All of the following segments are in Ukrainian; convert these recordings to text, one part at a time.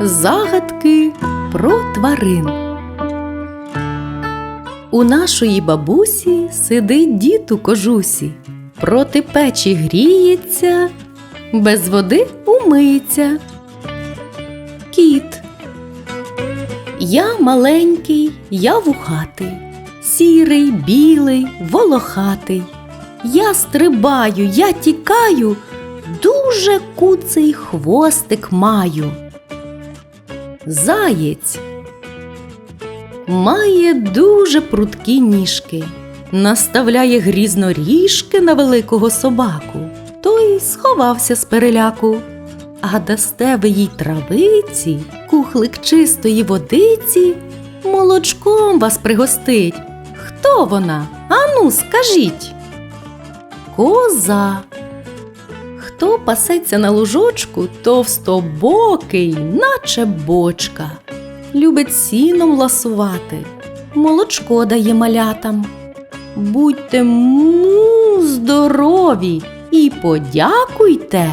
Загадки про тварин. У нашої бабусі сидить дід у кожусі, проти печі гріється, без води умиється. Кіт. Я маленький, я вухатий, сірий, білий, волохатий. Я стрибаю, я тікаю, дуже куций хвостик маю. Заєць має дуже прудкі ніжки, наставляє грізно ріжки на великого собаку, той сховався з переляку. А дасте ви їй травиці, кухлик чистої водиці, молочком вас пригостить. Хто вона? Ану, скажіть. Коза. Хто пасеться на лужочку, товстобокий, наче бочка. Любить сіном ласувати, молочко дає малятам. Будьте му здорові і подякуйте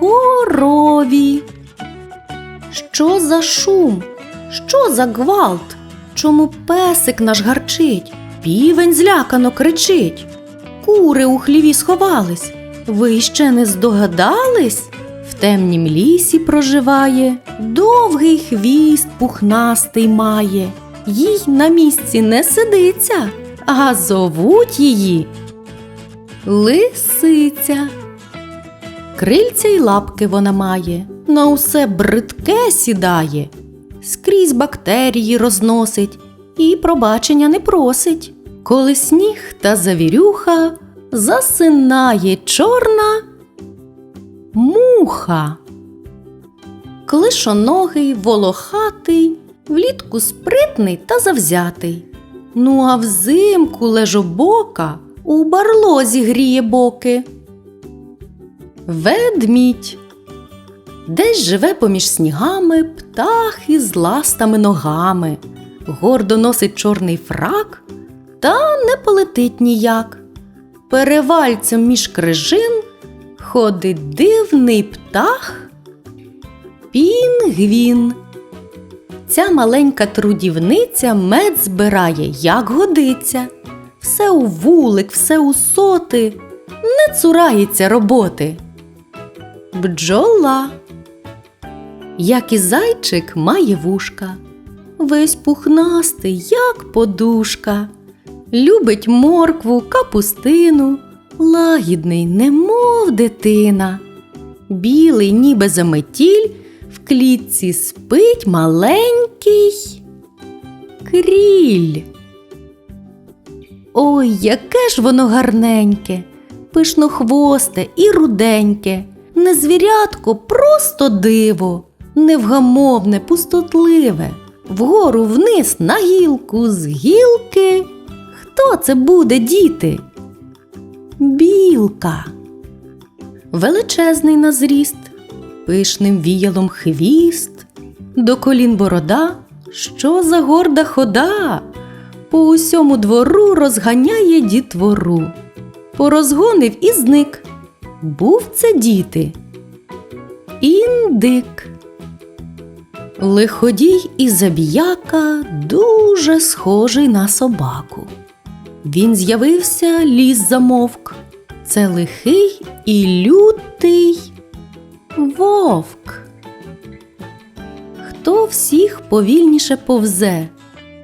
корові. Що за шум? Що за гвалт? Чому песик наш гарчить? Півень злякано кричить. Кури у хліві сховались. Ви ще не здогадались? В темнім лісі проживає, довгий хвіст пухнастий має. Їй на місці не сидиться, а зовуть її Лисиця. Крильця й лапки вона має, на усе бридке сідає, скрізь бактерії розносить і пробачення не просить. Коли сніг та завірюха засинає чорна муха. Клишоногий, волохатий, влітку спритний та завзятий. Ну а взимку лежобока у барлозі гріє боки. Ведмідь. Десь живе поміж снігами птах із ластами ногами, гордо носить чорний фрак, та не полетить ніяк. Перевальцем між крижин ходить дивний птах. Пінгвін. Ця маленька трудівниця мед збирає, як годиться. Все у вулик, все у соти, не цурається роботи. Бджола. Як і зайчик має вушка, весь пухнастий, як подушка, любить моркву, капустину, лагідний, немов дитина. Білий, ніби заметіль, в клітці спить маленький кріль. Ой, яке ж воно гарненьке, пишнохвосте і руденьке, не звірятко, просто диво, невгамовне, пустотливе, вгору вниз на гілку з гілки. Хто це буде, діти? Білка. Величезний на зріст, пишним віялом хвіст, до колін борода, що за горда хода, по усьому двору розганяє дітвору. Порозгонив і зник. Був це діти. Індик. Лиходій і забіяка дуже схожий на собаку. Він з'явився, ліс замовк. Це лихий і лютий вовк. Хто всіх повільніше повзе,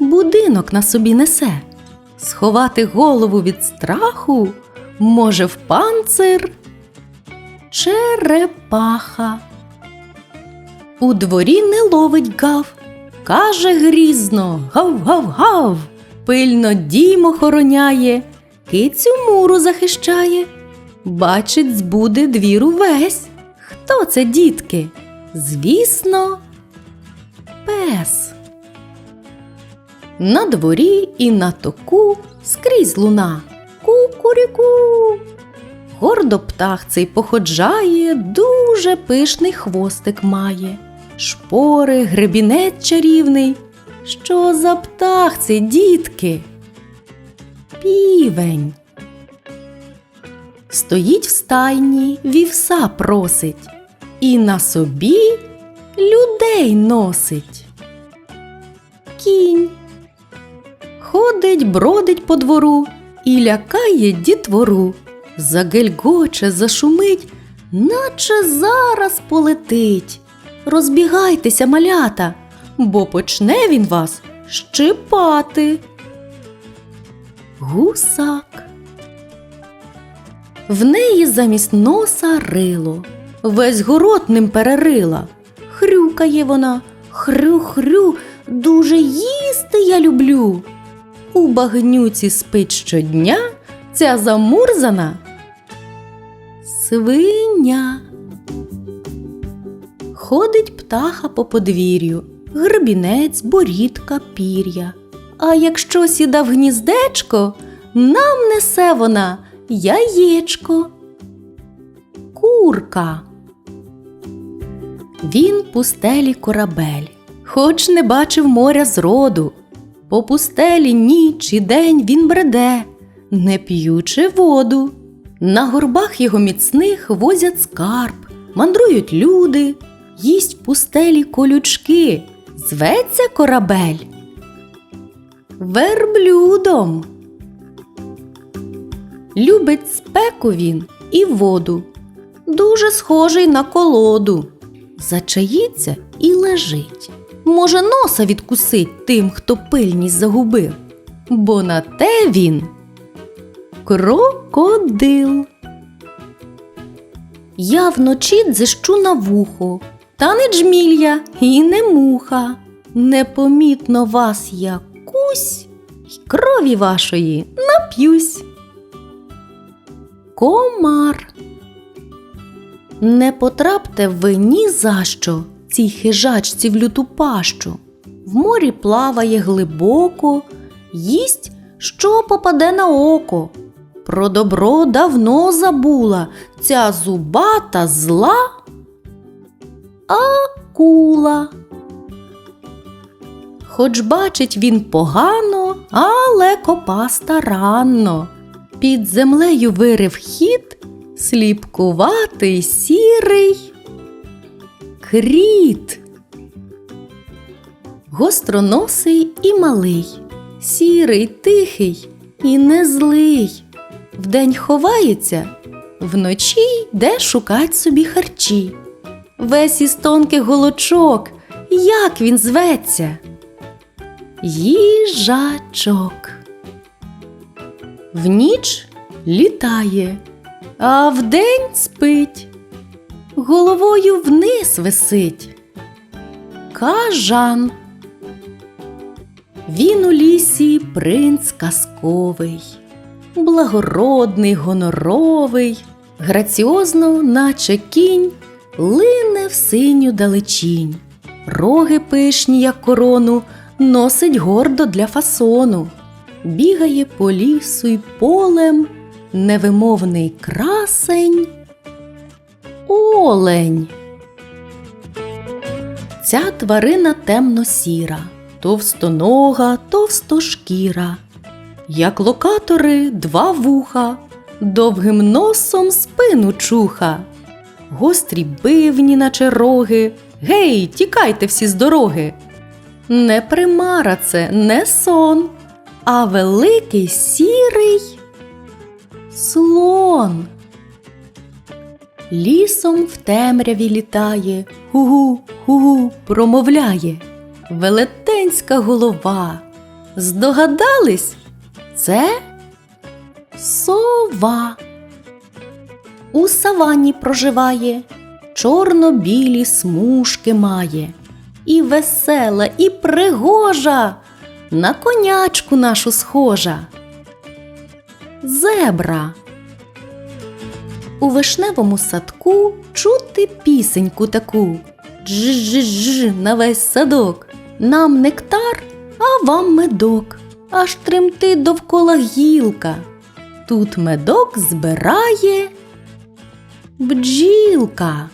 будинок на собі несе, сховати голову від страху може в панцир черепаха. У дворі не ловить гав, каже грізно гав-гав-гав, пильно дім охороняє, кицю муру захищає, бачить, збуде двір увесь. Хто це, дітки? Звісно, пес. На дворі і на току скрізь луна. Ку-куріку. Гордо птах цей походжає, дуже пишний хвостик має, шпори, гребінець чарівний. Що за птах це, дітки? Півень. Стоїть в стайні, вівса просить, і на собі людей носить. Кінь ходить, бродить по двору і лякає дітвору. Загельгоче, зашумить, наче зараз полетить. Розбігайтеся, малята, бо почне він вас щипати. Гусак. В неї замість носа рило, весь город ним перерила. Хрюкає вона, хрю-хрю, дуже їсти я люблю. У багнюці спить щодня ця замурзана свиня. Ходить птаха по подвір'ю, гребінець, борідка, пір'я. А якщо сіда в гніздечко, нам несе вона яєчко. Курка. Він пустелі корабель, хоч не бачив моря зроду. По пустелі ніч і день він бреде, не п'ючи воду. На горбах його міцних возять скарб, мандрують люди, їсть пустелі колючки, зветься корабель. Верблюдом. Любить спеку він і воду, дуже схожий на колоду. Зачаїться і лежить. Може, носа відкусить тим, хто пильність загубив, бо на те він крокодил. Я вночі дзищу на вухо, та не джмілля і не муха. Непомітно вас я кусь, й крові вашої нап'юсь. Комар. Не потрапте ви ні за що цій хижачці в люту пащу. В морі плаває глибоко, їсть, що попаде на око. Про добро давно забула ця зубата зла акула. Хоч бачить він погано, але копа старанно. Під землею вирив хід, сліпкуватий сірий кріт. Гостроносий і малий, сірий, тихий і не злий. Вдень ховається, вночі йде шукать собі харчі. Весь із тонких голочок, як він зветься? Їжачок. В ніч літає, а вдень спить, головою вниз висить. Кажан. Він у лісі принц казковий, благородний, гоноровий, граціозно, наче кінь, лине в синю далечінь, роги пишні, як корону, носить гордо для фасону, бігає по лісу й полем, невимовний красень. Олень. Ця тварина темно-сіра, товстонога, товстошкіра, як локатори два вуха, довгим носом спину чуха, гострі бивні, наче роги. Гей, тікайте всі з дороги. Не примара це, не сон, а великий сірий слон. Лісом в темряві літає, гу-гу, гу-гу, промовляє. Велетенська голова. Здогадались? Це сова. У саванні проживає, чорно-білі смужки має. І весела, і пригожа, на конячку нашу схожа. Зебра. У вишневому садку чути пісеньку таку Дж-дж-дж на весь садок. Нам нектар, а вам медок. Аж тремтить довкола гілка. Тут медок збирає бджілка.